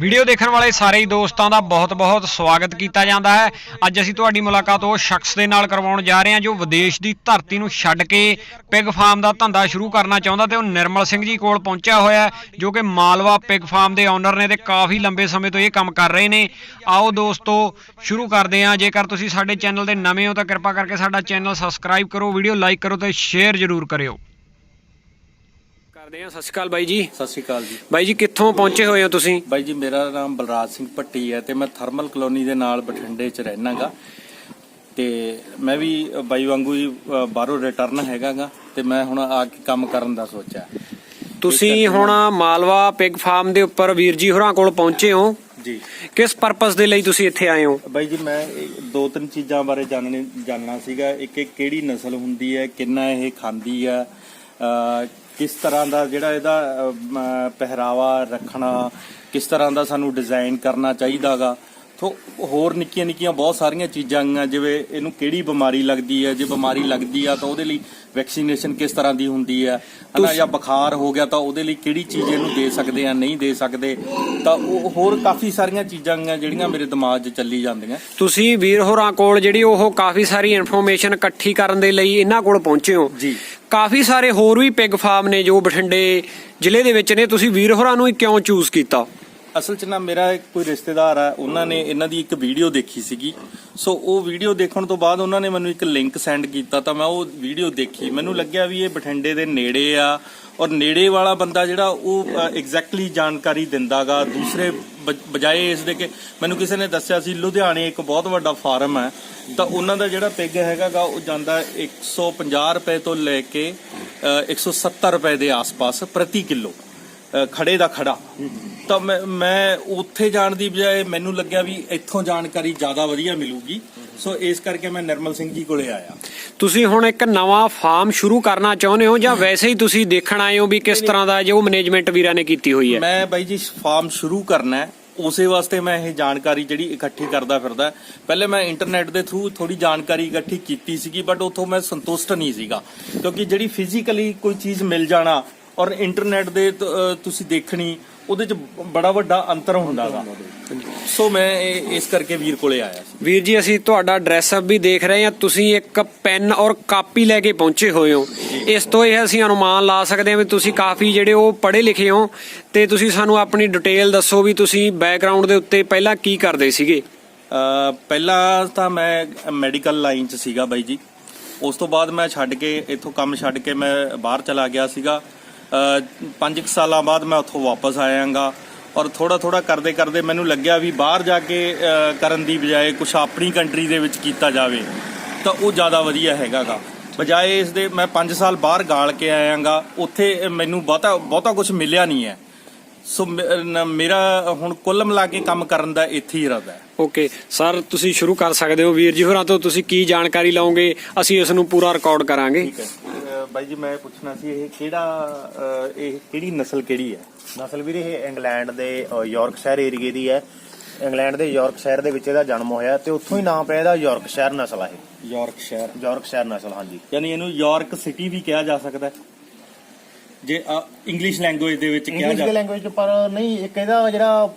Video ਦੇਖਣ ਵਾਲੇ ਸਾਰੇ ਹੀ ਦੋਸਤਾਂ ਦਾ ਬਹੁਤ-ਬਹੁਤ ਸਵਾਗਤ ਕੀਤਾ ਜਾਂਦਾ ਹੈ। ਅੱਜ ਅਸੀਂ ਤੁਹਾਡੀ ਮੁਲਾਕਾਤ ਉਹ ਸ਼ਖਸ ਦੇ ਨਾਲ ਕਰਵਾਉਣ ਜਾ ਰਹੇ ਹਾਂ ਜੋ ਵਿਦੇਸ਼ ਦੀ ਧਰਤੀ ਨੂੰ ਛੱਡ ਕੇ ਪਿਗ ਫਾਰਮ ਦਾ ਧੰਦਾ ਸ਼ੁਰੂ ਕਰਨਾ ਚਾਹੁੰਦਾ ਤੇ ਉਹ ਨਿਰਮਲ ਸਿੰਘ ਜੀ ਕੋਲ ਪਹੁੰਚਿਆ ਹੋਇਆ ਜੋ ਕਿ ਮਾਲਵਾ ਪਿਗ ਫਾਰਮ ਦੇ ਓਨਰ ਨੇ ਤੇ ਕਾਫੀ ਲੰਬੇ ਸਮੇਂ ਤੋਂ ਇਹ ਕੰਮ ਕਰ ਰਹੇ ਨੇ। ਆਓ ਦੋਸਤੋ, ਸ਼ੁਰੂ ਕਰਦੇ ਹਾਂ। ਜੇਕਰ ਤੁਸੀਂ ਸਾਡੇ ਚੈਨਲ ਦੇ ਨਵੇਂ ਹੋ ਤਾਂ ਕਿਰਪਾ ਕਰਕੇ ਸਾਡਾ ਚੈਨਲ ਸਬਸਕ੍ਰਾਈਬ ਕਰੋ, ਵੀਡੀਓ ਲਾਈਕ ਕਰੋ ਤੇ ਸ਼ੇਅਰ ਜ਼ਰੂਰ ਕਰਿਓ। ਕਰਦੇ ਹਾਂ। ਸਤਿ ਸ਼੍ਰੀ ਅਕਾਲ ਬਾਈ ਜੀ। ਸਤਿ ਸ਼੍ਰੀ ਅਕਾਲ ਜੀ। ਬਾਈ ਜੀ ਕਿੱਥੋਂ ਪਹੁੰਚੇ ਹੋਏ ਹੋ ਤੁਸੀਂ? ਬਾਈ ਜੀ ਮੇਰਾ ਨਾਮ ਬਲਰਾਜ ਸਿੰਘ ਭੱਟੀ ਹੈ ਤੇ ਮੈਂ ਥਰਮਲ ਕਲੋਨੀ ਦੇ ਨਾਲ ਬਠਿੰਡੇ 'ਚ ਰਹਿਣਾਗਾ ਤੇ ਮੈਂ ਵੀ ਬਾਈ ਵਾਂਗੂ ਹੀ ਬਾਹਰੋਂ ਰਿਟਰਨ ਹੈਗਾਗਾ ਤੇ ਮੈਂ ਹੁਣ ਆ ਕੇ ਕੰਮ ਕਰਨ ਦਾ ਸੋਚਿਆ। ਤੁਸੀਂ ਹੁਣ ਮਾਲਵਾ ਪਿਗ ਫਾਰਮ ਦੇ ਉੱਪਰ ਵੀਰ ਜੀ ਹੋਰਾਂ ਕੋਲ ਪਹੁੰਚੇ ਹੋ। ਜੀ। ਕਿਸ ਪਰਪਸ ਦੇ ਲਈ ਤੁਸੀਂ ਇੱਥੇ ਆਏ ਹੋ? ਬਾਈ ਜੀ ਮੈਂ ਇਹ ਦੋ ਤਿੰਨ ਚੀਜ਼ਾਂ ਬਾਰੇ ਜਾਣਨੇ ਜਾਣਨਾ ਸੀਗਾ। ਇੱਕ ਇੱਕ ਕਿਹੜੀ ਨਸਲ ਹੁੰਦੀ ਹੈ ਕਿੰਨਾ ਇਹ ਖਾਂਦੀ ਅ, ਕਿਸ ਤਰ੍ਹਾਂ ਦਾ ਜਿਹੜਾ ਇਹਦਾ ਪਹਿਰਾਵਾ ਰੱਖਣਾ ਕਿਸ ਤਰ੍ਹਾਂ ਦਾ ਸਾਨੂੰ ਡਿਜ਼ਾਈਨ ਕਰਨਾ ਚਾਹੀਦਾਗਾ। ਤੋ ਹੋਰ ਨਿੱਕੀਆਂ ਨਿੱਕੀਆਂ ਬਹੁਤ ਸਾਰੀਆਂ ਚੀਜ਼ਾਂ ਆ ਜਿਵੇਂ ਇਹਨੂੰ ਕਿਹੜੀ ਬਿਮਾਰੀ ਲੱਗਦੀ ਹੈ ਜੇ ਬਿਮਾਰੀ ਲੱਗਦੀ ਆ ਤਾਂ ਉਹਦੇ ਲਈ ਵੈਕਸੀਨੇਸ਼ਨ ਕਿਸ ਤਰ੍ਹਾਂ ਦੀ ਹੁੰਦੀ ਹੈ ਹਨਾ ਜਾਂ ਬੁਖਾਰ ਹੋ ਗਿਆ ਤਾਂ ਉਹਦੇ ਲਈ ਕਿਹੜੀ ਚੀਜ਼ ਇਹਨੂੰ ਦੇ ਸਕਦੇ ਆ ਨਹੀਂ ਦੇ ਸਕਦੇ ਤਾਂ ਉਹ ਹੋਰ ਕਾਫੀ ਸਾਰੀਆਂ ਚੀਜ਼ਾਂ ਆ ਜਿਹੜੀਆਂ ਮੇਰੇ ਦਿਮਾਗ 'ਚ ਚੱਲੀ ਜਾਂਦੀਆਂ। ਤੁਸੀਂ ਵੀਰ ਹੋਰਾਂ ਕੋਲ ਜਿਹੜੀ ਉਹ ਕਾਫੀ ਸਾਰੀ ਇਨਫੋਰਮੇਸ਼ਨ ਇਕੱਠੀ ਕਰਨ ਦੇ ਲਈ ਇਹਨਾਂ ਕੋਲ ਪਹੁੰਚੇ ਹੋ। ਜੀ। ਕਾਫੀ ਸਾਰੇ ਹੋਰ ਵੀ ਪਿਗ ਫਾਰਮ ਨੇ ਜੋ ਬਠਿੰਡੇ ਜ਼ਿਲ੍ਹੇ ਦੇ ਵਿੱਚ ਨੇ ਤੁਸੀਂ ਵੀਰ ਹੋਰਾਂ ਨੂੰ ਹੀ ਕਿਉਂ ਚੂਜ਼ ਕੀਤਾ? ਅਸਲ 'ਚ ਨਾ ਮੇਰਾ ਕੋਈ ਰਿਸ਼ਤੇਦਾਰ ਆ ਉਹਨਾਂ ਨੇ ਇਹਨਾਂ ਦੀ ਇੱਕ ਵੀਡੀਓ ਦੇਖੀ ਸੀਗੀ। ਸੋ ਉਹ ਵੀਡੀਓ ਦੇਖਣ ਤੋਂ ਬਾਅਦ ਉਹਨਾਂ ਨੇ ਮੈਨੂੰ ਇੱਕ ਲਿੰਕ ਸੈਂਡ ਕੀਤਾ ਤਾਂ ਮੈਂ ਉਹ ਵੀਡੀਓ ਦੇਖੀ। ਮੈਨੂੰ ਲੱਗਿਆ ਵੀ ਇਹ ਬਠਿੰਡੇ ਦੇ ਨੇੜੇ ਆ ਔਰ ਨੇੜੇ ਵਾਲਾ ਬੰਦਾ ਜਿਹੜਾ ਉਹ ਐਗਜ਼ੈਕਟਲੀ ਜਾਣਕਾਰੀ ਦਿੰਦਾਗਾ। ਦੂਸਰੇ ਬ- ਬਜਾਏ ਇਸ ਦੇ ਕਿ ਮੈਨੂੰ ਕਿਸੇ ਨੇ ਦੱਸਿਆ ਸੀ ਲੁਧਿਆਣੇ ਇੱਕ ਬਹੁਤ ਵੱਡਾ ਫਾਰਮ ਹੈ। ਤਾਂ ਉਹਨਾਂ ਦਾ ਜਿਹੜਾ ਪਿਗ ਹੈਗਾਗਾ ਉਹ ਜਾਂਦਾ 150 ਰੁਪਏ ਤੋਂ ਲੈ ਕੇ ਅ, 170 ਰੁਪਏ ਦੇ ਆਸ-ਪਾਸ ਪ੍ਰਤੀ ਕਿਲੋ। ਖੜੇ ਦਾ ਖੜਾ। ਤਾਂ ਮੈਂ ਮੈਂ ਉੱਥੇ ਜਾਣ ਦੀ ਬਜਾਏ ਮੈਨੂੰ ਲੱਗਿਆ ਵੀ ਇੱਥੋਂ ਜਾਣਕਾਰੀ ਜ਼ਿਆਦਾ ਵਧੀਆ ਮਿਲੂਗੀ। ਸੋ ਇਸ ਕਰਕੇ ਮੈਂ ਨਿਰਮਲ ਸਿੰਘ ਜੀ ਕੋਲੇ ਆਇਆ। ਤੁਸੀਂ ਹੁਣ ਇੱਕ ਨਵਾਂ ਫਾਰਮ ਸ਼ੁਰੂ ਕਰਨਾ ਚਾਹੁੰਦੇ ਹੋ ਜਾਂ ਵੈਸੇ ਹੀ ਤੁਸੀਂ ਦੇਖਣ ਆਏ ਹੋ ਵੀ ਕਿਸ ਤਰ੍ਹਾਂ ਦਾ ਜੋ ਮੈਨੇਜਮੈਂਟ ਵੀਰਾਂ ਨੇ ਕੀਤੀ ਹੋਈ ਹੈ? ਮੈਂ ਬਾਈ ਜੀ ਫਾਰਮ ਸ਼ੁਰੂ ਕਰਨਾ ਹੈ। ਉਸੇ ਵਾਸਤੇ ਮੈਂ ਇਹ ਜਾਣਕਾਰੀ ਜਿਹੜੀ ਇਕੱਠੀ ਕਰਦਾ ਫਿਰਦਾ ਪਹਿਲੇ ਮੈਂ ਇੰਟਰਨੈਟ ਦੇ ਥਰੂ ਥੋੜੀ ਜਾਣਕਾਰੀ ਇਕੱਠੀ ਕੀਤੀ ਸੀਗੀ ਬਟ ਉੱਥੋਂ ਮੈਂ ਸੰਤੁਸ਼ਟ ਨਹੀਂ ਸੀਗਾ। ਕਿਉਂਕਿ ਜਿਹੜੀ ਫਿਜ਼ੀਕਲੀ ਕੋਈ ਚੀਜ਼ ਮਿਲ ਜਾਣਾ ਔਰ ਇੰਟਰਨੈਟ ਦੇ ਤੁਸੀਂ ਦੇਖਣੀ ਉਹਦੇ ਚ ਬੜਾ ਵੱਡਾ ਅੰਤਰ ਹੁੰਦਾਗਾ ਸੋ ਮੈਂ ਇਹ- ਇਸ ਕਰਕੇ ਵੀਰ ਕੋਲੇ ਆਇਆ ਸੀ। ਵੀਰ ਜੀ ਅਸੀਂ ਤੁਹਾਡਾ ਡਰੈਸ ਅਪ ਵੀ ਦੇਖ ਰਹੇ ਹਾਂ। ਤੁਸੀਂ ਇੱਕ ਪੈਨ ਔਰ ਕਾਪੀ ਲੈ ਕੇ ਪਹੁੰਚੇ ਹੋਏ ਹੋ। ਇਸ ਤੋਂ ਇਹ ਅਸੀਂ ਅਨੁਮਾਨ ਲਾ ਸਕਦੇ ਹਾਂ ਵੀ ਤੁਸੀਂ ਕਾਫੀ ਜਿਹੜੇ ਉਹ ਪੜ੍ਹੇ ਲਿਖੇ ਹੋ ਤੇ ਤੁਸੀਂ ਸਾਨੂੰ ਆਪਣੀ ਡਿਟੇਲ ਦੱਸੋ ਵੀ ਤੁਸੀਂ ਬੈਕਗ੍ਰਾਉਂਡ ਦੇ ਉੱਤੇ ਪਹਿਲਾਂ ਕੀ ਕਰਦੇ ਸੀਗੇ। ਪਹਿਲਾਂ ਤਾਂ ਮੈਂ ਮੈਡੀਕਲ ਲਾਈਨ 'ਚ ਸੀਗਾ ਬਾਈ ਜੀ। ਉਸ ਤੋਂ ਬਾਅਦ ਮੈਂ ਛੱਡ ਕੇ ਇੱਥੋਂ ਕੰਮ ਛੱਡ ਕੇ ਮੈਂ ਬਾਹਰ ਚਲਾ ਗਿਆ ਸੀਗਾ। ਪੰਜ ਕੁ ਸਾਲਾਂ ਬਾਅਦ ਮੈਂ ਉੱਥੋਂ ਵਾਪਸ ਆਇਆਂਗਾ ਔਰ ਥੋੜਾ ਥੋੜਾ ਕਰਦੇ ਕਰਦੇ ਮੈਨੂੰ ਲੱਗਿਆ ਵੀ ਬਾਹਰ ਜਾ ਕੇ ਕਰਨ ਦੀ ਬਜਾਏ ਕੁਝ ਆਪਣੀ ਕੰਟਰੀ ਦੇ ਵਿੱਚ ਕੀਤਾ ਜਾਵੇ ਤਾਂ ਉਹ ਜ਼ਿਆਦਾ ਵਧੀਆ ਹੈਗਾਗਾ। ਬਜਾਏ ਇਸ ਦੇ ਮੈਂ 5 ਸਾਲ ਬਾਹਰ ਗਾਲ ਕੇ ਆਇਆਂਗਾ ਉੱਥੇ ਮੈਨੂੰ ਬਹੁਤਾ ਬਹੁਤਾ ਕੁਝ ਮਿਲਿਆ ਨਹੀਂ ਹੈ। ਸੋ ਮੇਰਾ ਹੁਣ ਕੁੱਲ ਮਿਲਾ ਕੇ ਕੰਮ ਕਰਨ ਦਾ ਇੱਥੇ ਹੀ ਇਰਾਦਾ ਹੈ। ਓਕੇ ਸਰ ਤੁਸੀਂ ਸ਼ੁਰੂ ਕਰ ਸਕਦੇ ਹੋ ਵੀਰ ਜੀ ਹੋਰਾਂ ਤੋਂ ਤੁਸੀਂ ਕੀ ਜਾਣਕਾਰੀ ਲਓਗੇ? ਅਸੀਂ ਇਸ ਨੂੰ ਪੂਰਾ ਰਿਕਾਰਡ ਕਰਾਂਗੇ। ਠੀਕ ਹੈ। ਬਾਈ ਜੀ ਮੈਂ ਪੁੱਛਣਾ ਸੀ ਇਹ ਕਿਹੜਾ ਅਹ ਇਹ ਕਿਹੜੀ ਨਸਲ ਕਿਹੜੀ ਹੈ? ਨਸਲ ਵੀਰ ਇਹ ਇੰਗਲੈਂਡ ਦੇ ਅ, ਯਾਰਕਸ਼ਾਇਰ ਏਰੀਏ ਦੀ ਹੈ। ਇੰਗਲੈਂਡ ਦੇ ਯਾਰਕਸ਼ਾਇਰ ਦੇ ਵਿੱਚ ਇਹਦਾ ਜਨਮ ਹੋਇਆ ਤੇ ਉੱਥੋਂ ਹੀ ਨਾਮ ਪਿਆ ਇਹਦਾ ਯਾਰਕਸ਼ਾਇਰ ਨਸਲ ਆ ਇਹ। ਯਾਰਕਸ਼ਾਇਰ। ਯਾਰਕਸ਼ਾਇਰ ਨਸਲ ਹਾਂਜੀ। ਯਾਨੀ ਇਹਨੂੰ ਯਾਰਕ ਸਿਟੀ ਵੀ ਕਿਹਾ ਜਾ ਸਕਦਾ ਹੈ। ਜੇ ਇੰਗਲਿਸ਼ ਲੈਂਗੁਏਜ ਦੇ ਵਿੱਚ ਕਿਹਾ ਇੰਗਲਿਸ਼ ਜਾ ਦੀ ਲੈਂਗੁਏਜ ਚ ਪਰ ਨਹੀਂ ਇੱਕ ਇਹਦਾ ਜਿਹੜਾ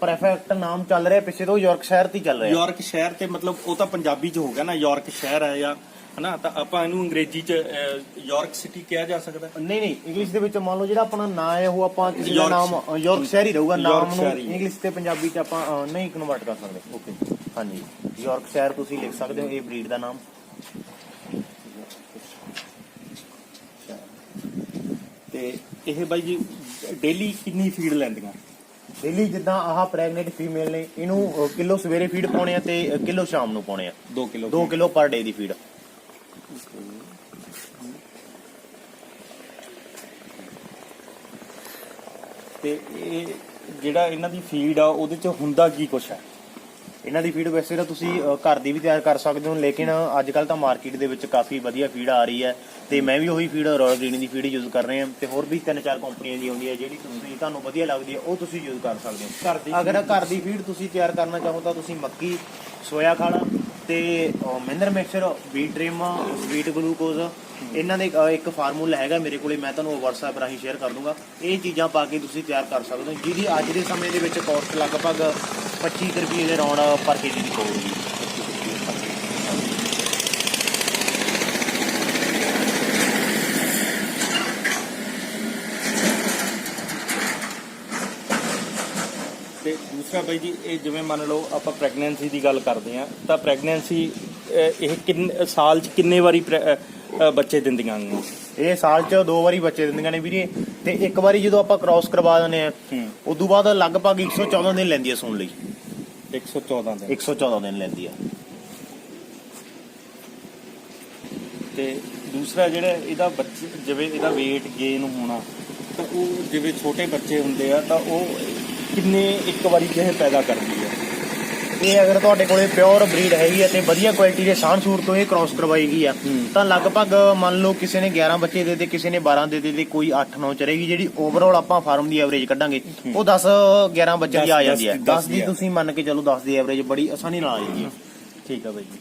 ਪਰਫੈਕਟ ਨਾਮ ਚੱਲ ਰਿਹਾ ਪਿੱਛੇ ਤੋਂ ਯਾਰਕਸ਼ਾਇਰ ਤੇ ਹੀ ਚੱਲ ਰਿਹਾ। ਯਾਰਕ ਸ਼ਹਿਰ ਤੇ ਮਤਲਬ ਉਹ ਤਾਂ ਪੰਜਾਬੀ ਚ ਹੋ ਗਿਆ ਨਾ ਯਾਰਕ ਸ਼ਹਿਰ ਹੈ ਜਾਂ ਹਨਾ? ਤਾਂ ਆਪਾਂ ਇਹਨੂੰ ਅੰਗਰੇਜ਼ੀ ਚ ਯਾਰਕ ਸਿਟੀ ਕਿਹਾ ਜਾ ਸਕਦਾ। ਨਹੀਂ ਨਹੀਂ ਇੰਗਲਿਸ਼ ਦੇ ਵਿੱਚ ਮੰਨ ਲਓ ਜਿਹੜਾ ਆਪਣਾ ਨਾਂ ਹੈ ਉਹ ਆਪਾਂ ਕਿਸੇ ਦਾ ਯਾਰਕਸ਼- ਨਾਮ ਅ, ਯਾਰਕਸ਼ਾਇਰ ਹੀ ਰਹੂਗਾ ਨਾਮ ਨੂੰ। ਇੰਗਲਿਸ਼ ਤੇ ਪੰਜਾਬੀ ਚ ਆਪਾਂ ਨਹੀਂ ਕਨਵਰਟ ਕਰ ਸਕਦੇ। ਓਕੇ ਹਾਂਜੀ। ਯਾਰਕਸ਼ਾਇਰ ਤੁਸੀਂ ਲਿਖ ਸਕਦੇ ਹੋ ਇਹ ਬਰੀਡ ਦਾ ਨਾਮ। ਤੇ ਇਹ ਬਾਈ ਜੀ ਡੇਲੀ ਕਿੰਨੀ ਫੀਡ ਲੈਂਦੀਆਂ? ਡੇਲੀ ਜਿੱਦਾਂ ਆਹ ਪ੍ਰੈਗਨੈਂਟ ਫੀਮੇਲ ਨੇ ਇਹਨੂੰ ਕਿਲੋ ਸਵੇਰੇ ਫੀਡ ਪਾਉਣੇ ਆ ਤੇ ਕਿਲੋ ਸ਼ਾਮ ਨੂੰ ਪਾਉਣੇ ਆ। 2 ਕਿਲੋ 2 ਕਿਲੋ ਪਰ ਡੇ ਦੀ ਫੀਡ ਤੇ ਇਹ ਜਿਹੜਾ ਇਹਨਾਂ ਦੀ ਫੀਡ ਆ ਉਹਦੇ ਚ ਹੁੰਦਾ ਕੀ ਕੁਛ ਹੈ? ਇਹਨਾਂ ਦੀ ਫੀਡ ਵੈਸੇ ਤਾਂ ਤੁਸੀਂ ਅ, ਘਰ ਦੀ ਵੀ ਤਿਆਰ ਕਰ ਸਕਦੇ ਹੋ ਲੇਕਿਨ ਅੱਜ ਕੱਲ ਤਾਂ ਮਾਰਕੀਟ ਦੇ ਵਿੱਚ ਕਾਫੀ ਵਧੀਆ ਫੀਡ ਆ ਰਹੀ ਹੈ ਤੇ ਮੈਂ ਵੀ ਉਹੀ ਫੀਡ ਰਾਇਲ ਗ੍ਰੀਨ ਦੀ ਫੀਡ ਯੂਜ਼ ਕਰ ਰਹੇ ਹਾਂ ਤੇ ਹੋਰ ਵੀ ਤਿੰਨ ਚਾਰ ਕੰਪਨੀਆਂ ਦੀ ਆਉਂਦੀ ਹੈ ਜਿਹੜੀ ਤੁਸੀਂ ਤੁਹਾਨੂੰ ਵਧੀਆ ਲੱਗਦੀ ਹੈ ਉਹ ਤੁਸੀਂ ਯੂਜ਼ ਕਰ ਸਕਦੇ ਹੋ। ਘਰ ਦੀ ਅਗਰ ਘਰ ਦੀ ਫੀਡ ਤੁਸੀਂ ਤਿਆਰ ਕਰਨਾ ਚਾਹੋ ਤਾਂ ਤੁਸੀਂ ਮੱਕੀ ਸੋਇਆ ਖਾਣਾ ਤੇ Mahinder mixture wheat dream sweet glucose ਇਹਨਾਂ ਦੇ ਇੱਕ ਫਾਰਮੂਲਾ ਹੈਗਾ ਮੇਰੇ ਕੋਲੇ, ਮੈਂ ਤੁਹਾਨੂੰ WhatsApp ਰਾਹੀਂ ਸ਼ੇਅਰ ਕਰ ਦੂੰਗਾ। ਇਹ ਚੀਜ਼ਾਂ ਪਾ ਕੇ ਤੁਸੀਂ ਤਿਆਰ ਕਰ ਸਕਦੇ ਹੋ, ਜਿਹਦੀ ਅੱਜ ਦੇ ਸਮੇਂ ਦੇ ਵਿੱਚ ਕੋਸਟ ਲਗਭਗ 25 ਕੁ ਰੁਪਏ ਦੇ ਰੌਣ ਪਰ ਕੇਜੀ ਦੀ ਪਊਗੀ। ਤੇ ਦੂਸਰਾ ਬਾਈ ਜੀ ਇਹ ਜਿਵੇਂ ਮੰਨ ਲਓ ਆਪਾਂ ਪ੍ਰੈਗਨੈਂਸੀ ਦੀ ਗੱਲ ਕਰਦੇ ਆ ਤਾਂ ਪ੍ਰੈਗਨੈਂਸੀ ਇਹ ਕਿੰਨੇ ਸਾਲ 'ਚ ਕਿੰਨੇ ਵਾਰੀ ਬੱਚੇ ਦਿੰਦੀਆਂ ਨੇ ਇਹ ਸਾਲ 'ਚ ਦੋ ਵਾਰੀ ਬੱਚੇ ਦਿੰਦੀਆਂ ਨੇ ਵੀਰੇ ਤੇ ਇੱਕ ਵਾਰੀ ਜਦੋਂ ਆਪਾਂ ਕ੍ਰਾਸ ਕਰਵਾ ਦਿੰਦੇ ਆ ਹੂੰ। ਉਦੋਂ ਬਾਅਦ ਲਗਭਗ 114 ਦਿਨ ਲੈਂਦੀ ਹੈ ਸੂਣ ਲਈ। 114 ਦੇ 114 ਦਿਨ ਲੈਂਦੀ ਆ। ਤੇ ਦੂਸਰਾ ਜਿਹੜਾ ਇਹਦਾ ਬੱਚੇ ਜਿਵੇਂ ਇਹਦਾ weight gain ਹੋਣਾ ਤਾਂ ਉਹ ਜਿਵੇਂ ਛੋਟੇ ਬੱਚੇ ਹੁੰਦੇ ਆ ਤਾਂ ਉਹ ਕਿੰਨੇ ਇੱਕ ਵਾਰੀ ਜਿਹੇ ਪੈਦਾ ਕਰਦੀ ਹੈ? ਇਹ ਅਗਰ ਤੁਹਾਡੇ ਕੋਲੇ ਪਿਓਰ ਬਰੀਡ ਹੈਗੀ ਹੈ ਤੇ ਵਧੀਆ ਕੁਆਲਿਟੀ ਦੇ ਸਾਂਝ ਸੂਰ ਤੋਂ ਇਹ ਕ੍ਰਾਸ ਕਰਵਾਈ ਗਈ ਆ। ਤਾਂ ਲਗਭਗ ਮੰਨ ਲਓ ਕਿਸੇ ਨੇ 11 ਬੱਚੇ ਦੇ ਦੇ ਕਿਸੇ ਨੇ 12 ਦੇ ਦੇ ਤੇ ਕੋਈ 8 9 ਚ ਰਹੇਗੀ ਜਿਹੜੀ ਓਵਰਆਲ ਆਪਾਂ ਫਾਰਮ ਦੀ ਐਵਰੇਜ ਕੱਢਾਂਗੇ ਉਹ 10 11 ਬੱਚੇ ਦੀ ਆ ਜਾਂਦੀ ਹੈ। ਦਸ 10 ਦੀ। ਤੁਸੀਂ ਮੰਨ ਕੇ ਚੱਲੋ 10 ਦੀ ਐਵਰੇਜ ਬੜੀ ਆਸਾਨੀ ਨਾਲ ਆ ਜਾਂਦੀ ਹੈ। ਠੀਕ ਆ ਬਾਈ ਜੀ।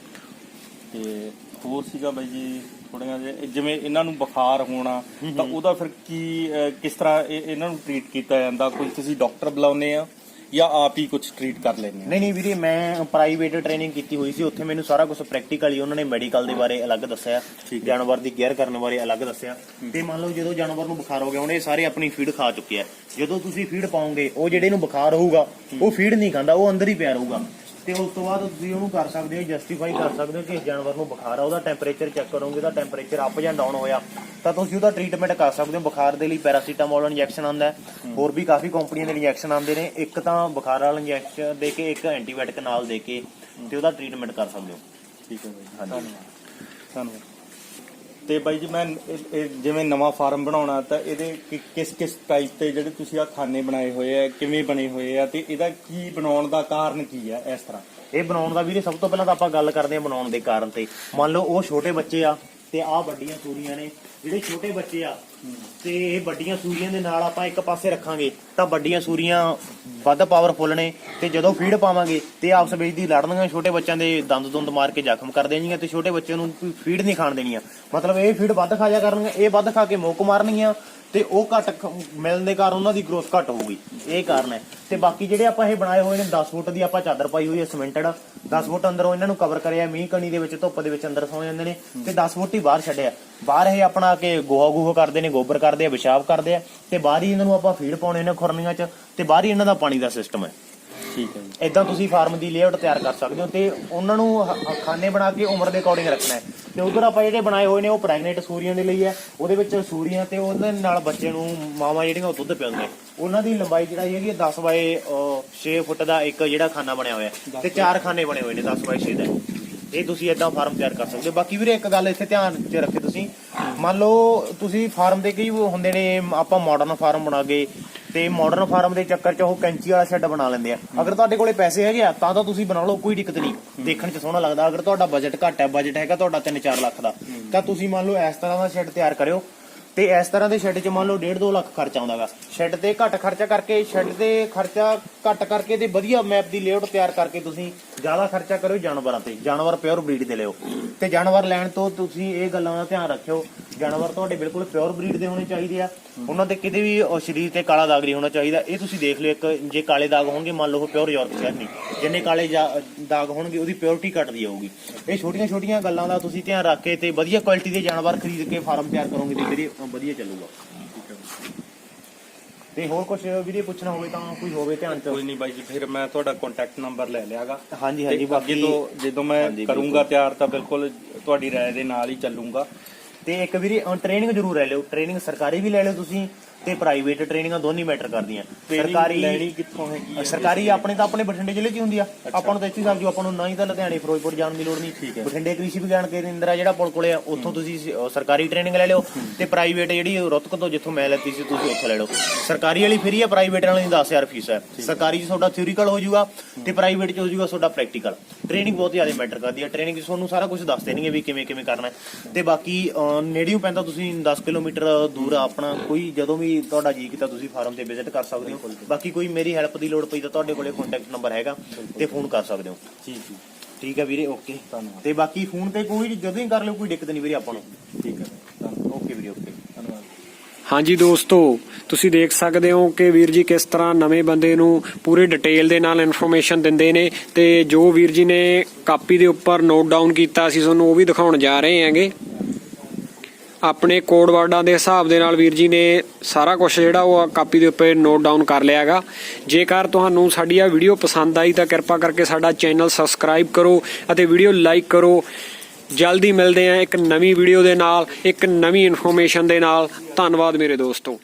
ਤੇ ਹੋਰ ਸੀਗਾ ਬਾਈ ਜੀ? ਥੋੜੀਆਂ ਜਿਵੇਂ ਇਹਨਾਂ ਨੂੰ ਬੁਖਾਰ ਹੋਣਾ ਤਾਂ ਉਹਦਾ ਫਿਰ ਕੀ ਕਿਸ ਤਰ੍ਹਾਂ ਇਹ- ਇਹਨਾਂ ਨੂੰ ਟ੍ਰੀਟ ਕੀਤਾ ਜਾਂਦਾ? ਕੋਈ ਤੁਸੀਂ ਡਾਕਟਰ ਬੁਲਾਉਂਦੇ ਆ ਜਾਂ ਆਪ ਹੀ ਕੁਝ ਟ੍ਰੀਟ ਕਰ ਲੈਂਦੇ ਨਹੀਂ ਨਹੀਂ ਵੀਰੇ ਮੈਂ ਪ੍ਰਾਈਵੇਟ ਟ੍ਰੇਨਿੰਗ ਕੀਤੀ ਹੋਈ ਸੀ। ਉੱਥੇ ਮੈਨੂੰ ਸਾਰਾ ਕੁਝ ਪ੍ਰੈਕਟੀਕਲੀ ਉਹਨਾਂ ਨੇ ਮੈਡੀਕਲ ਦੇ ਬਾਰੇ ਅਲੱਗ ਦੱਸਿਆ। ਜਾਨਵਰ ਦੀ ਕੇਅਰ ਕਰਨ ਬਾਰੇ ਅਲੱਗ ਦੱਸਿਆ। ਤੇ ਮੰਨ ਲਓ ਜਦੋਂ ਜਾਨਵਰ ਨੂੰ ਬੁਖਾਰ ਹੋ ਗਿਆ ਇਹ ਸਾਰੇ ਆਪਣੀ ਫੀਡ ਖਾ ਚੁੱਕੇ ਆ। ਜਦੋਂ ਤੁਸੀਂ ਫੀਡ ਪਾਓਗੇ ਉਹ ਜਿਹੜੇ ਨੂੰ ਬੁਖਾਰ ਹੋਊਗਾ ਉਹ ਫੀਡ ਨਹੀਂ ਖਾਂਦਾ ਉਹ ਅੰਦਰ ਹੀ ਪਿਆ ਰਹੂਗਾ। ਤੇ ਉਸ ਤੋਂ ਬਾਅਦ ਤੁਸੀਂ ਉਹਨੂੰ ਕਰ ਸਕਦੇ ਹੋ ਜਸਟੀਫਾਈ ਕਰ ਸਕਦੇ ਹੋ ਕਿ ਇਸ ਜਾਨਵਰ ਨੂੰ ਬੁਖਾਰ ਆ ਉਹਦਾ ਟੈਂਪਰੇਚਰ ਚੈੱਕ ਕਰੋਗੇ ਉਹਦਾ ਟੈਂਪਰੇਚਰ ਅਪ ਜਾਂ ਡਾਊਨ ਹੋਇਆ ਤਾਂ ਤੁਸੀਂ ਉਹਦਾ ਟ੍ਰੀਟਮੈਂਟ ਕਰ ਸਕਦੇ ਹੋ। ਬੁਖਾਰ ਦੇ ਲਈ ਪੈਰਾਸੀਟਾਮੋਲ ਇੰਜੈਕਸ਼ਨ ਆਉਂਦਾ ਹੈ। ਹੋਰ ਵੀ ਕਾਫੀ ਕੰਪਨੀਆਂ ਦੇ ਇੰਜੈਕਸ਼ਨ ਆਉਂਦੇ ਨੇ। ਇੱਕ ਤਾਂ ਬੁਖਾਰ ਵਾਲਾ ਇੰਜੈਕਸ਼ਨ ਦੇ ਕੇ ਇੱਕ ਐਂਟੀਬਾਇਓਟਿਕ ਨਾਲ ਦੇ ਕੇ ਤੇ ਉਹਦਾ ਟ੍ਰੀਟਮੈਂਟ ਕਰ ਸਕਦੇ ਹੋ। ਠੀਕ ਹੈ ਬਾਈ। ਧੰਨਵਾਦ। ਧੰਨਵਾਦ। ਤੇ ਬਾਈ ਜੀ, ਮੈਂ ਇਹ- ਇਹ ਜਿਵੇਂ ਨਵਾਂ ਫਾਰਮ ਬਣਾਉਣਾ ਤਾਂ ਇਹਦੇ ਕਿ- ਕਿਸ ਕਿਸ ਟਾਈਪ ਤੇ ਜਿਹੜੇ ਤੁਸੀਂ ਆ ਖਾਨੇ ਬਣਾਏ ਹੋਏ ਆ, ਕਿਵੇਂ ਬਣੇ ਹੋਏ ਆ ਤੇ ਇਹਦਾ ਕੀ ਬਣਾਉਣ ਦਾ ਕਾਰਨ ਕੀ ਆ ਇਸ ਤਰ੍ਹਾਂ? ਇਹ ਬਣਾਉਣ ਦਾ ਵੀਰੇ ਸਭ ਤੋਂ ਪਹਿਲਾਂ ਤਾਂ ਆਪਾਂ ਗੱਲ ਕਰਦੇ ਹਾਂ ਬਣਾਉਣ ਦੇ ਕਾਰਨ ਤੇ। ਮੰਨ ਲਓ ਉਹ ਛੋਟੇ ਬੱਚੇ ਆ ਤੇ ਆਹ ਵੱਡੀਆਂ ਸੂਰੀਆਂ ਨੇ ਜਿਹੜੇ ਛੋਟੇ ਬੱਚੇ ਆ ਤੇ ਇਹ ਵੱਡੀਆਂ ਸੂਰੀਆਂ ਦੇ ਨਾਲ ਆਪਾਂ ਇੱਕ ਪਾਸੇ ਰੱਖਾਂਗੇ ਤਾਂ ਵੱਡੀਆਂ ਸੂਰੀਆਂ ਵੱਧ ਪਾਵਰਫੁੱਲ ਨੇ ਤੇ ਜਦੋਂ ਫੀਡ ਪਾਵਾਂਗੇ ਤੇ ਆਪਸ ਵਿੱਚ ਦੀ ਲੜਨਗੀਆਂ ਛੋਟੇ ਬੱਚਿਆਂ ਦੇ ਦੰਦ ਦੁੰਦ ਮਾਰ ਕੇ ਜ਼ਖਮ ਕਰ ਦੇਣਗੀਆਂ ਤੇ ਛੋਟੇ ਬੱਚਿਆਂ ਨੂੰ ਕੋਈ ਫੀਡ ਨਹੀਂ ਖਾਣ ਦੇਣੀਆਂ। ਮਤਲਬ ਇਹ ਫੀਡ ਵੱਧ ਖਾ ਜਾ ਕਰਨਗੀਆਂ ਇਹ ਵੱਧ ਖਾ ਕੇ ਮੋਕ ਮਾਰਨਗੀਆਂ ਤੇ ਉਹ ਘੱਟ ਖ- ਮਿਲਣ ਦੇ ਕਾਰਨ ਉਹਨਾਂ ਦੀ ਗਰੋਥ ਘੱਟ ਹੋਊਗੀ। ਇਹ ਕਾਰਨ ਹੈ। ਤੇ ਬਾਕੀ ਜਿਹੜੇ ਆਪਾਂ ਇਹ ਬਣਾਏ ਹੋਏ ਨੇ 10 ਫੁੱਟ ਦੀ ਆਪਾਂ ਚਾਦਰ ਪਾਈ ਹੋਈ ਹੈ ਸਿਮੈਂਟਡ 10 ਫੁੱਟ ਅੰਦਰੋਂ ਇਹਨਾਂ ਨੂੰ ਕਵਰ ਕਰਿਆ, ਮੀਂਹ ਕਣੀ ਦੇ ਵਿੱਚ, ਧੁੱਪ ਦੇ ਵਿੱਚ ਅੰਦਰ ਸੌ ਜਾਂਦੇ ਨੇ। ਤੇ 10 ਫੁੱਟ ਹੀ ਬਾਹਰ ਛੱਡਿਆ। ਬਾਹਰ ਇਹ ਆਪਣਾ ਕੇ ਗੋਹਾ ਗੋਹਾ ਕਰਦੇ ਨੇ, ਗੋਬਰ ਕਰਦੇ ਆ, ਪਿਸ਼ਾਬ ਕਰਦੇ ਆ। ਤੇ ਬਾਹਰ ਹੀ ਇਹਨਾਂ ਨੂੰ ਆਪਾਂ ਫੀਡ ਪਾਉਣੇ ਨੇ ਖੁਰਨੀਆਂ 'ਚ। ਤੇ ਬਾਹਰ ਹੀ ਇਹਨਾਂ ਦਾ ਪਾਣੀ ਦਾ ਸਿਸਟਮ ਹੈ। ਠੀਕ ਹੈ ਜੀ। ਇਦਾਂ ਤੁਸੀਂ ਫਾਰਮ ਦੀ ਲੇਆਊਟ ਤਿਆਰ ਕਰ ਸਕਦੇ ਹੋ ਤੇ ਉਹਨਾਂ ਨੂੰ ਹ- ਖਾਨੇ ਬਣਾ ਕੇ ਉਮਰ ਦੇ ਅਕੋਰਡਿੰਗ ਰੱਖਣਾ ਹੈ। ਤੇ ਉਧਰ ਆਪਾਂ ਜਿਹੜੇ ਬਣਾਏ ਹੋਏ ਨੇ ਉਹ ਪ੍ਰੈਗਨੈਂਟ ਸੂਰੀਆਂ ਦੇ ਲਈ ਹੈ। ਉਹਦੇ ਵਿੱਚ ਸੂਰੀਆਂ ਤੇ ਉਹਦੇ ਨਾਲ ਬੱਚੇ ਨੂੰ ਮਾਵਾਂ ਜਿਹੜੀਆਂ ਉਹ ਦੁੱਧ ਪਿਆਉਂਦੀਆਂ ਉਹਨਾਂ ਦੀ ਲੰਬਾਈ ਜਿਹੜੀ ਹੈਗੀ ਹੈ 10 ਬਾਏ 6 ਫੁੱਟ ਦਾ ਇੱਕ ਜਿਹੜਾ ਖਾਨਾ ਬਣਿਆ ਹੋਇਆ ਹੈ। ਤੇ ਚਾਰ ਖਾਨੇ ਬਣੇ ਹੋਏ ਨੇ 10 ਬਾਏ 6 ਦਾ। ਇਹ ਤੁਸੀਂ ਇਦਾਂ ਫਾਰਮ ਤਿਆਰ ਕਰ ਸਕਦੇ ਹੋ। ਬਾਕੀ ਵੀਰੇ ਇੱਕ ਗੱਲ ਇੱਥੇ ਧਿਆਨ 'ਚ ਰੱਖੇ ਤੁਸੀਂ। ਮੰਨ ਲਓ ਤੁਸੀਂ ਫਾਰਮ ਦੇ ਕਈ ਉਹ ਹੁੰਦੇ ਨੇ, ਆਪਾਂ ਮਾਡਰਨ ਫਾਰਮ ਬਣਾ ਗਏ ਤੇ ਮਾਡਰਨ ਫਾਰਮ ਦੇ ਚੱਕਰ 'ਚ ਉਹ ਕੈਂਚੀ ਵਾਲਾ ਸ਼ੈੱਡ ਬਣਾ ਲੈਂਦੇ ਆ। ਅਗਰ ਤੁਹਾਡੇ ਕੋਲੇ ਪੈਸੇ ਹੈਗੇ ਆ ਤਾਂ ਤਾਂ ਤੁਸੀਂ ਬਣਾ ਲਓ ਕੋਈ ਦਿੱਕਤ ਨਹੀਂ। ਦੇਖਣ 'ਚ ਸੋਹਣਾ ਲੱਗਦਾ। ਅਗਰ ਤੁਹਾਡਾ ਬਜਟ ਘੱਟ ਹੈ ਬਜਟ ਹੈਗਾ ਤੁਹਾਡਾ 3-4 ਲੱਖ ਦਾ। ਤਾਂ ਤੁਸੀਂ ਮੰਨ ਲਓ ਇਸ ਤਰ੍ਹਾਂ ਦਾ ਸ਼ੈੱਡ ਤਿਆਰ ਕਰਿਓ। ਤੇ ਇਸ ਤਰ੍ਹਾਂ ਦੇ ਸ਼ੈੱਡ 'ਚ ਮੰਨ ਲਓ 1.5-2 ਲੱਖ ਖਰਚਾ ਆਉਂਦਾਗਾ ਸ਼ੈੱਡ ਤੇ ਘੱਟ ਖਰਚਾ ਕਰਕੇ ਸ਼ੈੱਡ ਤੇ ਖਰਚਾ ਘੱਟ ਕਰਕੇ ਤੇ ਵਧੀਆ ਮੈਪ ਦੀ ਲੇਆਊਟ ਤਿਆਰ ਕਰਕੇ ਤੁਸੀਂ ਜ਼ਿਆਦਾ ਖਰਚਾ ਕਰੋ ਜਾਨਵਰਾਂ ਤੇ। ਜਾਨਵਰ ਪਿਓਰ ਬਰੀਡ ਦੇ ਲਿਓ। ਤੇ ਜਾਨਵਰ ਲੈਣ ਤੋਂ ਤੁਸੀਂ ਇਹ ਗੱਲਾਂ ਦਾ ਧਿਆਨ ਰੱਖਿਓ ਜਾਨਵਰ ਤੁਹਾਡੇ ਬਿਲਕੁਲ ਪਿਓਰ ਬਰੀਡ ਦੇ ਹੋਣੇ ਚਾਹੀਦੇ ਆ। ਉਹਨਾਂ ਤੇ ਕਿਤੇ ਵੀ ਉਹ ਸਰੀਰ ਤੇ ਕਾਲਾ ਦਾਗ ਨਹੀਂ ਹੋਣਾ ਚਾਹੀਦਾ। ਇਹ ਤੁਸੀਂ ਦੇਖ ਲਿਓ ਇੱਕ ਜੇ ਕਾਲੇ ਦਾਗ ਹੋਣਗੇ ਮੰਨ ਲਓ ਉਹ ਪਿਓਰ ਯਾਰਕਸ਼ਾਇਰ ਨਹੀਂ। ਜਿੰਨੇ ਕਾਲੇ ਦਾਗ ਹੋਣਗੇ ਉਹਦੀ ਪਿਓਰਿਟੀ ਘਟਦੀ ਜਾਊਗੀ। ਇਹ ਛੋਟੀਆਂ ਛੋਟੀਆਂ ਗੱਲਾਂ ਦਾ ਤੁਸੀਂ ਧਿਆਨ ਰੱਖ ਕੇ ਤੇ ਵਧੀਆ ਕੁਆਲਿਟੀ ਦੇ ਜਾਨਵਰ ਖਰੀਦ ਕੇ ਫਾਰਮ ਤਿਆਰ ਕਰੋਗੇ ਤੇ ਵੀਰੇ ਵਧੀਆ ਚੱਲੂਗਾ। ਤੇ ਹੋਰ ਕੁਝ ਵੀਰੇ ਪੁੱਛਣਾ ਹੋਵੇ ਤਾਂ ਕੋਈ ਹੋਵੇ ਧਿਆਨ ਚ? ਕੋਈ ਨਹੀਂ ਬਾਈ ਜੀ ਫਿਰ ਮੈਂ ਤੁਹਾਡਾ ਕੰਟੈਕਟ ਨੰਬਰ ਲੈ ਲਿਆਗਾ। ਹਾਂਜੀ ਹਾਂਜੀ ਬਾਕੀ ਤੋਂ ਜਦੋਂ ਮੈਂ ਕਰੂੰਗਾ ਤਿਆਰ ਤਾਂ ਬਿਲਕੁਲ ਤੁਹਾਡੀ ਰਾਏ ਦੇ ਨਾਲ ਹੀ ਚੱਲੂੰਗਾ। ਤੇ ਇੱਕ ਵੀਰੇ ਟ੍ਰੇਨਿੰਗ ਜ਼ਰੂਰ ਲੈ ਲਿਓ ਟ੍ਰੇਨਿੰਗ ਸਰਕਾਰੀ ਵੀ ਲੈ ਲਿਓ ਤੁਸੀਂ ਤੇ ਪ੍ਰਾਈਵੇਟ ਟ੍ਰੇਨਿੰਗਾਂ ਦੋਨੀ ਮੈਟਰ ਕਰਦੀਆਂ। ਸਰਕਾਰੀ ਲੈਣੀ ਕਿੱਥੋਂ ਹੈਗੀ ਹੈ? ਸਰਕਾਰੀ ਆਪਣੇ ਤਾਂ ਆਪਣੇ ਬਠਿੰਡੇ ਜ਼ਿਲ੍ਹੇ 'ਚ ਹੀ ਹੁੰਦੀ ਆ। ਆਪਾਂ ਨੂੰ ਤਾਂ ਇੱਥੇ ਜੋ ਆਪਾਂ ਨੂੰ ਨਾ ਹੀ ਤਾਂ ਲੁਧਿਆਣੇ ਫਿਰੋਜ਼ਪੁਰ ਜਾਣ ਦੀ ਲੋੜ ਨਹੀਂ। ਬਠਿੰਡੇ ਕ੍ਰਿਸ਼ੀ ਵਿਗਿਆਨ ਕੇਂਦਰ ਆ ਜਿਹੜਾ ਪੁਲ ਕੋਲੇ ਆ ਉੱਥੋਂ ਤੁਸੀਂ ਸਰਕਾਰੀ ਟ੍ਰੇਨਿੰਗ ਲੈ ਲਿਓ ਤੇ ਪ੍ਰਾਈਵੇਟ ਜਿਹੜੀ ਰੁਤਕ ਤੋਂ ਜਿੱਥੋਂ ਮੈਂ ਲੈਤੀ ਸੀ ਤੁਸੀਂ ਉੱਥੋਂ ਲੈ ਲਓ। ਸਰਕਾਰੀ ਵਾਲੀ ਫ੍ਰੀ ਆ ਪ੍ਰਾਈਵੇਟ ਵਾਲੀ ਦੀ 10000 ਫੀਸ ਹੈ। ਸਰਕਾਰੀ 'ਚ ਤੁਹਾਡਾ ਥਿਊਰੀਕਲ ਹੋ ਜਾਊਗਾ ਤੇ ਪ੍ਰਾਈਵੇਟ 'ਚ ਹੋ ਜਾਊਗਾ ਤੁਹਾਡਾ ਪ੍ਰੈਕਟੀਕਲ ਟ੍ਰੇਨਿੰਗ ਬਹੁਤ ਜ਼ਿਆਦਾ ਮੈਟਰ ਕਰਦੀ ਹੈ ਟ੍ਰੇਨਿੰਗ 'ਚ ਤੁਹਾਨੂੰ ਸਾਰਾ ਕੁਝ ਦੱਸ ਦੇਣਗੇ ਵੀ ਕਿਵੇਂ ਕਿਵੇਂ ਕਰਨਾ ਤੇ ਬਾਕੀ ਨੇੜਿਓਂ ਪੈਂਦਾ ਤੁਸੀਂ 10 ਕਿਲੋਮੀਟਰ ਦੂਰ ਆਪਣਾ। ਕੋਈ ਜਦੋਂ ਵੀ ਤੁਹਾਡਾ ਜੀ ਕੀਤਾ ਤੁਸੀਂ ਫਾਰਮ ਤੇ ਵਿਜ਼ਿਟ ਕਰ ਸਕਦੇ ਹੋ। ਬਾਕੀ ਕੋਈ ਮੇਰੀ ਹੈਲਪ ਦੀ ਲੋੜ ਪਈ ਤਾਂ ਤੁਹਾਡੇ ਕੋਲੇ ਕੰਟੈਕਟ ਨੰਬਰ ਹੈਗਾ ਤੇ ਫੋਨ ਕਰ ਸਕਦੇ ਹੋ। ਜੀ ਜੀ। ਠੀਕ ਹੈ ਵੀਰੇ ਓਕੇ ਧੰਨਵਾਦ। ਤੇ ਬਾਕੀ ਫੋਨ ਤੇ ਕੋਈ ਜਦੋਂ ਹੀ ਕਰ ਲਿਓ ਕੋਈ ਦਿੱਕਤ ਨਹੀਂ ਵੀਰੇ ਆਪਾਂ ਨੂੰ। ਠੀਕ ਹੈ। ਧੰਨਵਾਦ। ਓਕੇ ਵੀਰੇ ਓਕੇ ਧੰਨਵਾਦ। ਹਾਂਜੀ ਦੋਸਤੋ ਤੁਸੀਂ ਦੇਖ ਸਕਦੇ ਹੋ ਕਿ ਵੀਰ ਜੀ ਕਿਸ ਤਰ੍ਹਾਂ ਨਵੇਂ ਬੰਦੇ ਨੂੰ ਪੂਰੀ ਡਿਟੇਲ ਦੇ ਨਾਲ ਇਨਫੋਰਮੇਸ਼ਨ ਦਿੰਦੇ ਨੇ ਤੇ ਜੋ ਵੀਰ ਜੀ ਨੇ ਕਾਪੀ ਦੇ ਉੱਪਰ ਨੋਟ ਡਾਊਨ ਕੀਤਾ ਸੀ ਤੁਹਾਨੂੰ ਉਹ ਵੀ ਦਿਖਾਉਣ ਜਾ ਰਹੇ ਹਾਂਗੇ। ਆਪਣੇ ਕੋਡ ਵਰਡਾਂ ਦੇ ਹਿਸਾਬ ਦੇ ਨਾਲ ਵੀਰ ਜੀ ਨੇ ਸਾਰਾ ਕੁਝ ਜਿਹੜਾ ਉਹ ਕਾਪੀ ਦੇ ਉੱਪਰ ਨੋਟ ਡਾਊਨ ਕਰ ਲਿਆਗਾ ਜੇਕਰ ਤੁਹਾਨੂੰ ਸਾਡੀ ਆ ਵੀਡੀਓ ਪਸੰਦ ਆਈ ਤਾਂ ਕਿਰਪਾ ਕਰਕੇ ਸਾਡਾ ਚੈਨਲ ਸਬਸਕ੍ਰਾਈਬ ਕਰੋ ਅਤੇ ਵੀਡੀਓ ਲਾਈਕ ਕਰੋ। ਜਲਦੀ ਮਿਲਦੇ ਹਾਂ ਇੱਕ ਨਵੀਂ ਵੀਡੀਓ ਦੇ ਨਾਲ, ਇੱਕ ਨਵੀਂ ਇਨਫੋਰਮੇਸ਼ਨ ਦੇ ਨਾਲ। ਧੰਨਵਾਦ ਮੇਰੇ ਦੋਸਤੋ।